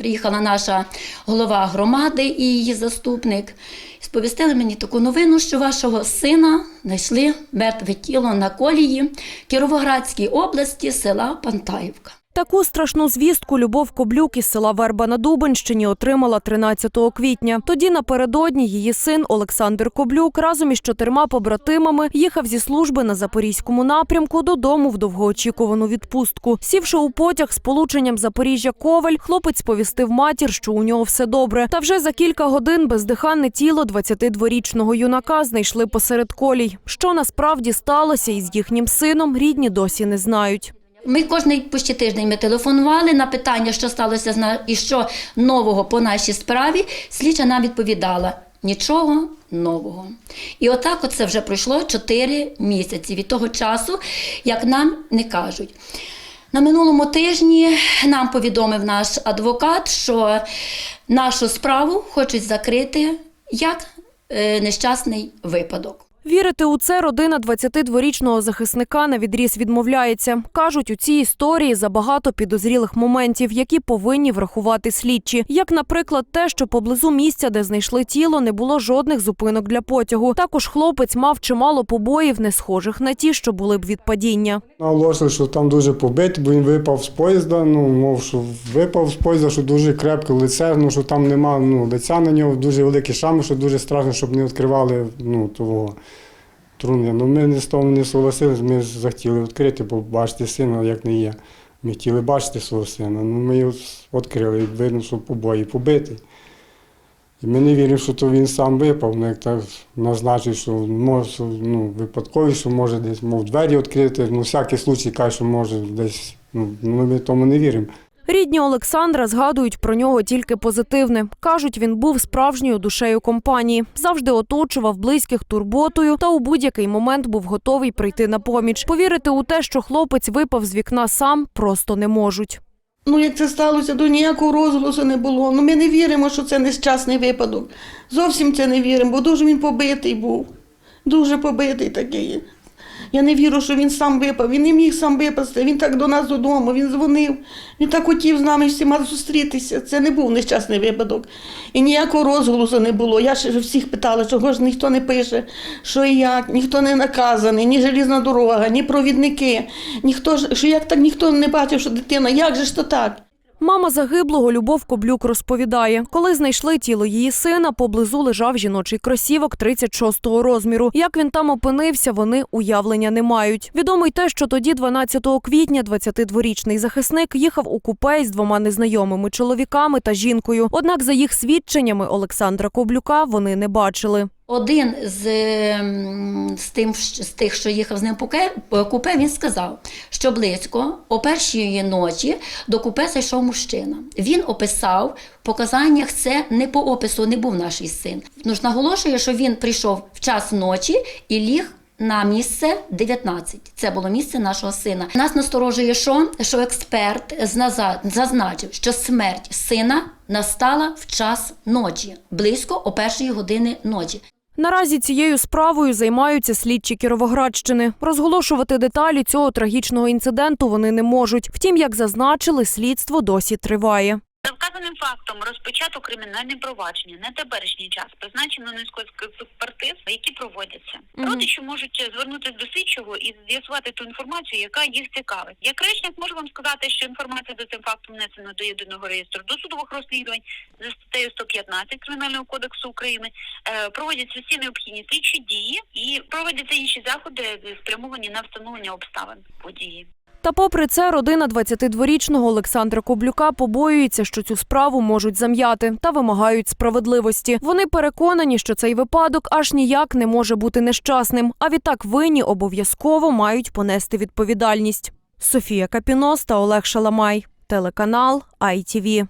Приїхала наша голова громади і її заступник. Сповістили мені таку новину, що вашого сина знайшли мертве тіло на колії Кіровоградській області села Пантаївка. Таку страшну звістку Любов Коблюк із села Верба на Дубенщині отримала 13 квітня. Тоді напередодні її син Олександр Коблюк разом із чотирма побратимами їхав зі служби на запорізькому напрямку додому в довгоочікувану відпустку. Сівши у потяг з полученням Запоріжжя Коваль, хлопець повістив матір, що у нього все добре. Та вже за кілька годин бездиханне тіло 22-річного юнака знайшли посеред колій. Що насправді сталося із їхнім сином, рідні досі не знають. Ми кожний почти тиждень ми телефонували на питання, що сталося і що нового по нашій справі. Слідча нам відповідала нічого нового. І отак от це вже пройшло 4 місяці від того часу, як нам не кажуть. На минулому тижні нам повідомив наш адвокат, що нашу справу хочуть закрити як е, нещасний випадок. Вірити у це родина 22-річного захисника на відріз відмовляється. Кажуть, у цій історії забагато підозрілих моментів, які повинні врахувати слідчі. Як, наприклад, те, що поблизу місця, де знайшли тіло, не було жодних зупинок для потягу. Також хлопець мав чимало побоїв, не схожих на ті, що були б від падіння. Наголошували, що там дуже побитий, бо він випав з поїзда. Ну, мов, що випав з поїзда, що дуже крепке лице, ну що там нема ну, лиця на нього, дуже великі шами, що дуже страшно, щоб не відкривали ну, того труння. Ну ми з того не согласилися, ми захотіли відкрити, бо бачити сина, як не є. Ми хотіли бачити свого сина. Ну, ми його відкрили, видно, що побої побитий. І ми не віримо, що то він сам випав, ну, як так назначив, що може ну, випадково, що може десь мов двері відкрити. Ну, всякий случай каже, що може десь. Ну, ми тому не віримо. Рідні Олександра згадують про нього тільки позитивне. Кажуть, він був справжньою душею компанії, завжди оточував близьких турботою та у будь-який момент був готовий прийти на поміч. Повірити у те, що хлопець випав з вікна сам, просто не можуть. Ну, як це сталося, то ніякого розголосу не було. Ну, ми не віримо, що це нещасний випадок. Зовсім це не віримо, бо дуже він побитий був. Дуже побитий такий. Я не вірю, що він сам випав. Він не міг сам випасти. Він так до нас додому, він дзвонив. Він так хотів з нами всіма зустрітися. Це не був нещасний випадок. І ніякого розголосу не було. Я ще всіх питала, чого ж ніхто не пише, що і як, ніхто не наказаний, ні желізна дорога, ні провідники. Ніхто ж, що як так ніхто не бачив, що дитина, як же ж то так? Мама загиблого Любов Коблюк розповідає, коли знайшли тіло її сина, поблизу лежав жіночий кросівок 36-го розміру. Як він там опинився, вони уявлення не мають. Відомо й те, що тоді, 12 квітня, 22-річний захисник їхав у купе із двома незнайомими чоловіками та жінкою. Однак, за їх свідченнями Олександра Коблюка вони не бачили. Один з, ем, з, тим, з тих, що їхав з ним по купе, він сказав, що близько о першій ночі до купе зайшов мужчина. Він описав в показаннях, це не по опису, не був наш син. Ну ж наголошує, що він прийшов в час ночі і ліг. На місце 19. Це було місце нашого сина. Нас насторожує, що, що експерт зазначив, що смерть сина настала в час ночі, близько о першій години ночі. Наразі цією справою займаються слідчі Кіровоградщини. Розголошувати деталі цього трагічного інциденту вони не можуть. Втім, як зазначили, слідство досі триває. За вказаним фактом розпочато кримінальне провадження на теперішній час призначено низку експертиз, які проводяться. Родичі можуть звернутися до слідчого і з'ясувати ту інформацію, яка їх цікавить. Як речник можу вам сказати, що інформація за цим фактом внесена до єдиного реєстру досудових розслідувань за статтею 115 кримінального кодексу України. Е, проводяться всі необхідні слідчі дії і проводяться інші заходи спрямовані на встановлення обставин події. Та попри це, родина 22-річного Олександра Коблюка побоюється, що цю справу можуть зам'яти та вимагають справедливості. Вони переконані, що цей випадок аж ніяк не може бути нещасним, а відтак винні обов'язково мають понести відповідальність. Софія Капінос та Олег Шаламай, телеканал ITV.